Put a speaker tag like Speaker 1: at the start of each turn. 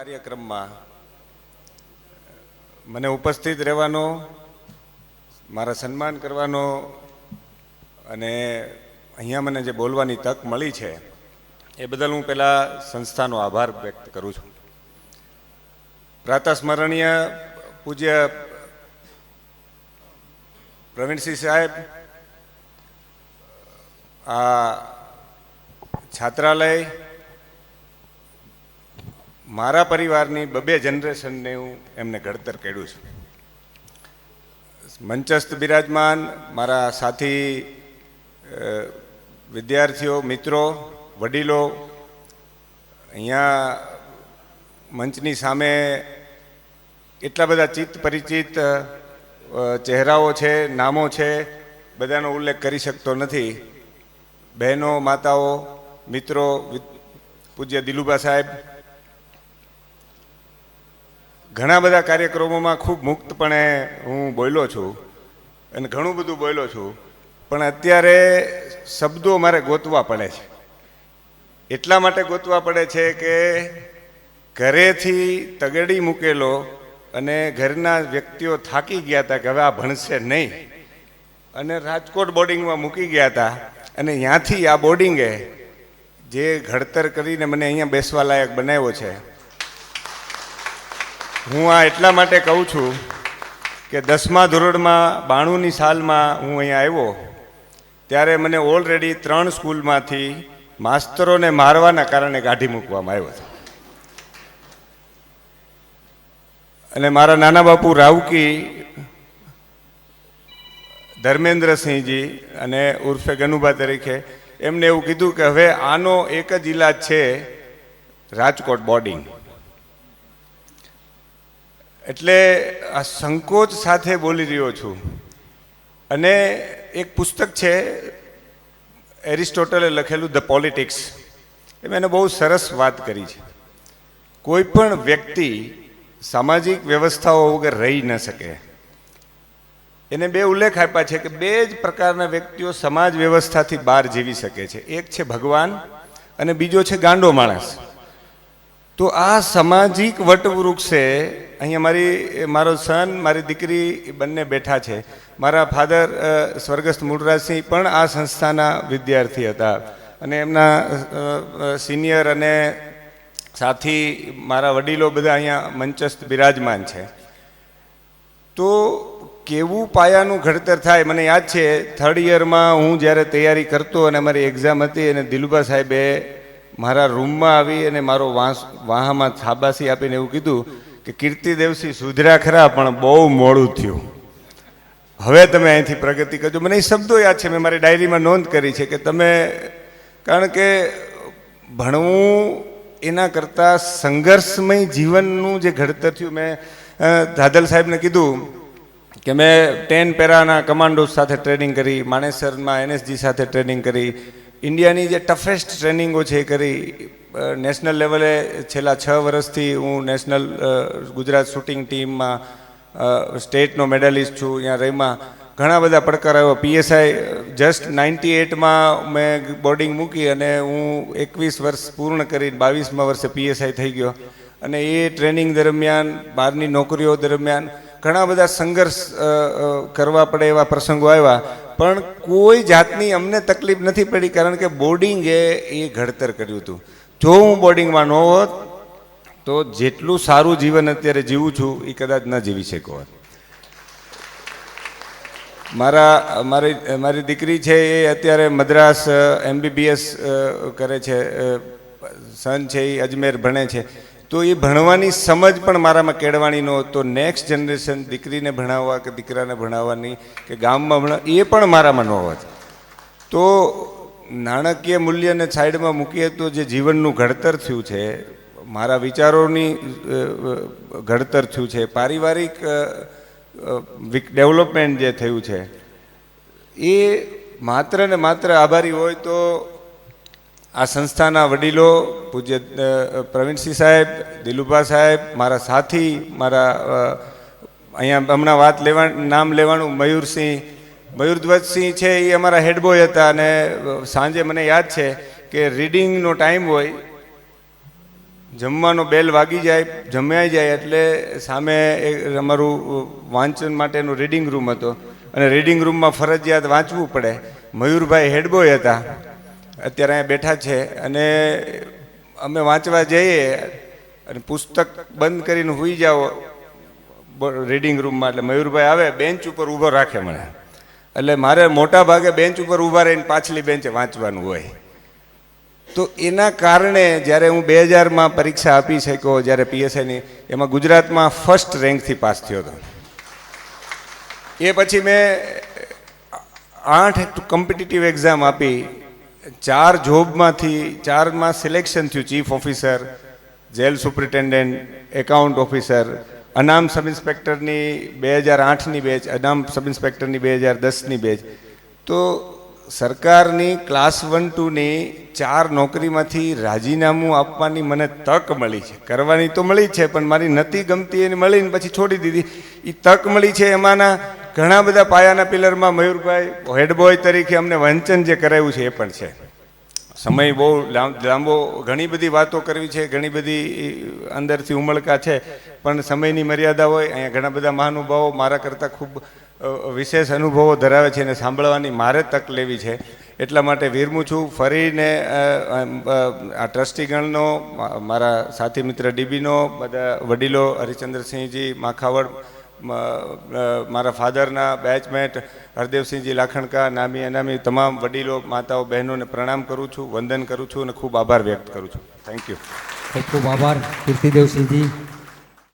Speaker 1: કાર્યક્રમમાં મને ઉપસ્થિત રહેવાનો, મારા સન્માન કરવાનો અને અહીંયા મને જે બોલવાની તક મળી છે, એ બદલ હું પહેલાં સંસ્થાનો આભાર વ્યક્ત કરું છું. પ્રાતસ્મરણીય પૂજ્ય પ્રવીણસિંહ સાહેબ, આ છાત્રાલય મારા પરિવારની બબે જનરેશનને હું એમને ઘડતર કર્યું છું. મંચસ્થ બિરાજમાન, મારા સાથી વિદ્યાર્થીઓ, મિત્રો, વડીલો, અહીંયા મંચની સામે એટલા બધા ચિત્ત પરિચિત ચહેરાઓ છે, નામો છે, બધાનો ઉલ્લેખ કરી શકતો નથી. બહેનો, માતાઓ, મિત્રો પૂજ્ય દિલુબા સાહેબ ઘણા બધા કાર્યક્રમોમાં ખૂબ મુક્તપણે હું બોલ્યો છું અને ઘણું બધું બોલ્યો છું. પણ અત્યારે શબ્દો મારે ગોતવા પડે છે. એટલા માટે ગોતવા પડે છે કે ઘરેથી તગડી મૂકેલો અને ઘરના વ્યક્તિઓ થાકી ગયા હતા કે હવે આ ભણશે નહીં. અને રાજકોટ બોર્ડિંગમાં મૂકી ગયા હતા અને ત્યાંથી આ બોર્ડિંગે જે ઘડતર કરીને મને અહીંયા બેસવા લાયક બનાવ્યો છે હું આ એટલા માટે કહું છું કે દસમા ધોરણમાં બાણુંની સાલમાં હું અહીંયા આવ્યો, ત્યારે મને ઓલરેડી ત્રણ સ્કૂલમાંથી માસ્તરોને મારવાના કારણે કાઢી મૂકવામાં આવ્યો હતો. અને મારા નાના બાપુ રાવકી, ધર્મેન્દ્રસિંહજી અને ઉર્ફે ગનુભા તરીકે એમને એવું કીધું કે હવે આનો એક જ ઇલાજ છે રાજકોટ બોર્ડિંગ. એટલે આ સંકોચ સાથે બોલી રહ્યો છું. અને એક પુસ્તક છે, એરિસ્ટોટલે લખેલું ધ પોલિટિક્સ એમાં એને બહુ સરસ વાત કરી છે. કોઈ પણ વ્યક્તિ સામાજિક વ્યવસ્થાઓ વગર રહી ન શકે. એને બે ઉલ્લેખ આપ્યા છે કે બે જ પ્રકારના વ્યક્તિઓ સમાજ વ્યવસ્થાથી બહાર જીવી શકે છે. એક છે ભગવાન અને બીજો છે ગાંડો માણસ. તો આ સામાજિક વટવૃક્ષે અહીંયા મારી મારો સન, મારી દીકરી બંને બેઠા છે. મારા ફાધર સ્વર્ગસ્થ મૂળરાજસિંહ પણ આ સંસ્થાના વિદ્યાર્થી હતા. અને એમના સિનિયર અને સાથી, મારા વડીલો બધા અહીંયા મંચસ્થ બિરાજમાન છે. તો કેવું પાયાનું ઘડતર થાય? મને યાદ છે થર્ડ યરમાં હું જ્યારે તૈયારી કરતો અને મારી એક્ઝામ હતી અને દિલુબા સાહેબે મારા રૂમમાં આવી અને મારો વાંસ વાહામાં છાબાસી આપીને એવું કીધું કે કીર્તિદેવસિંહ સુધર્યા ખરા, પણ બહુ મોડું થયું. હવે તમે અહીંથી પ્રગતિ કરજો. મને એ શબ્દો યાદ છે, મેં મારી ડાયરીમાં નોંધ કરી છે કે તમે કારણ કે ભણવું એના કરતાં સંઘર્ષમય જીવનનું જે ઘડતર થયું, મેં ધાદલ સાહેબને કીધું કે મેં ટેન પેરાના કમાન્ડોસ સાથે ટ્રેનિંગ કરી, માણેસરમાં એનએસજી સાથે ટ્રેનિંગ કરી ઇન્ડિયાની જે ટફેસ્ટ ટ્રેનિંગો છે એ કરી નેશનલ લેવલે છેલ્લા છ વર્ષથી હું નેશનલ ગુજરાત શૂટિંગ ટીમમાં સ્ટેટનો મેડલિસ્ટ છું, અહીંયા રહીમાં ઘણા બધા પડકાર આવ્યો પીએસઆઈ, જસ્ટ નાઇન્ટી એટમાં મેં બોર્ડિંગ મૂકી અને હું એકવીસ વર્ષ પૂર્ણ કરી બાવીસમાં વર્ષે પીએસઆઈ થઈ ગયો. અને એ ટ્રેનિંગ દરમિયાન, બહારની નોકરીઓ દરમિયાન ઘણા બધા સંઘર્ષ કરવા પડે એવા પ્રસંગો આવ્યા. પણ કોઈ જાતની અમને તકલીફ નથી પડી, કારણ કે બોર્ડિંગે એ ઘડતર કર્યું હતું. જો હું બોર્ડિંગમાં ન હોત, તો જેટલું સારું જીવન અત્યારે જીવું છું, એ કદાચ ન જીવી શકો હોત. મારા, મારી મારી દીકરી છે એ અત્યારે મદ્રાસ, એમબીબીએસ કરે છે સન છે એ, અજમેર ભણે છે. તો એ ભણવાની સમજ પણ મારામાં કેળવાની ન તો નેક્સ્ટ જનરેશન દીકરીને ભણાવવા કે દીકરાને ભણાવવાની કે ગામમાં ભણાવ એ પણ મારામાં ન હોત. તો નાણાકીય મૂલ્યને સાઈડમાં મૂકીએ તો જે જીવનનું ઘડતર થયું છે, મારા વિચારોની ઘડતર થયું છે, પારિવારિક ડેવલપમેન્ટ જે થયું છે, એ માત્ર ને માત્ર આભારી હોય તો આ સંસ્થાના વડીલો પૂજ્ય પ્રવીણસિંહ સાહેબ, દિલુભા સાહેબ, મારા સાથી, મારા અહીંયા હમણાં વાત લેવા, નામ લેવાનું મયુરસિંહ, મયુરધ્વજસિંહ છે એ અમારા હેડબોય હતા અને સાંજે મને યાદ છે કે રીડિંગનો ટાઈમ હોય, જમવાનો બેલ વાગી જાય જમ્યાઈ જાય એટલે સામે અમારું વાંચન માટેનું રીડિંગ રૂમ હતો. અને રીડિંગ રૂમમાં ફરજિયાત વાંચવું પડે. મયુરભાઈ હેડબોય હતા. અત્યારે અહીંયા બેઠા છે અને અમે વાંચવા જઈએ અને પુસ્તક બંધ કરીને સૂઈ જાઓ. રીડિંગ રૂમમાં એટલે મયુરભાઈ આવે બેન્ચ ઉપર ઊભો રાખે મને. એટલે મારે મોટા ભાગે બેન્ચ ઉપર ઊભા રહીને પાછલી બેન્ચે વાંચવાનું હોય. તો એના કારણે જ્યારે હું બે હજારમાં પરીક્ષા આપી શક્યો, જ્યારે પીએસઆઈની એમાં ગુજરાતમાં ફર્સ્ટ રેન્કથી પાસ થયો હતો. એ પછી મેં આઠ કોમ્પિટિટિવ એક્ઝામ આપી. ચાર જોબમાંથી, ચારમાં સિલેક્શન થયું chief officer, jail superintendent, account officer, અનામ sub ઇન્સ્પેક્ટરની બે હજાર આઠની બેચ, અનામ સબ ઇન્સ્પેક્ટરની બે હજાર દસની બેચ. તો સરકારની ક્લાસ વન ટુની ચાર નોકરીમાંથી રાજીનામું આપવાની મને તક મળી છે. કરવાની તો મળી છે, પણ મારી નથી ગમતી એને મળીને પછી છોડી દીધી. એ તક મળી છે એમાંના ઘણા બધા પાયાના પિલરમાં મયુરભાઈ, હેડબોય તરીકે અમને વંચન જે કરાવ્યું છે એ પણ છે. સમય બહુ લાંબો, ઘણી બધી વાતો કરવી છે, ઘણી બધી અંદરથી ઉમળકા છે, પણ સમયની મર્યાદા હોય, અહીંયા ઘણા બધા મહાનુભાવો મારા કરતાં ખૂબ વિશેષ અનુભવો ધરાવે છે અને સાંભળવાની મારે તક લેવી છે. એટલા માટે વીરમું છું. ફરીને આ ટ્રસ્ટીગણનો મારા સાથી મિત્ર ડીબીનો, બધા વડીલો હરિચંદ્રસિંહજી, માખાવડ મારા ફાધરના બેચમેટ હરદેવસિંહજી લાખણકા, નામી અનામી તમામ વડીલો, માતાઓ, બહેનોને પ્રણામ કરું છું, વંદન કરું છું અને ખૂબ આભાર વ્યક્ત કરું છું. થેન્ક યુ
Speaker 2: ખૂબ ખૂબ આભાર કીર્તિદેવસિંહજી